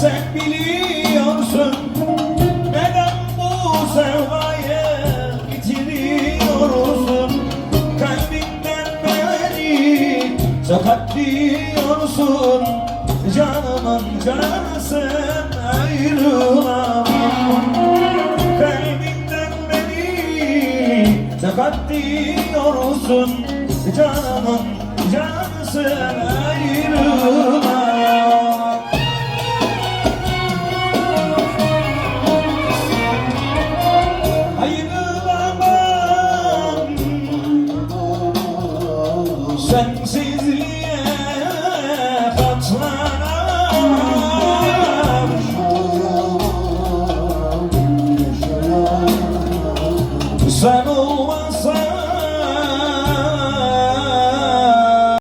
sen biliyorsun Neden bu sevdayı bitiriyorsun? Kalbinden beni sakat diyorsun Canımın canısın ayrılamam. Kalbinden beni sakat diyorsun Canımın canısın ayrılamam. Sensizliğe katlanamam. Sen olma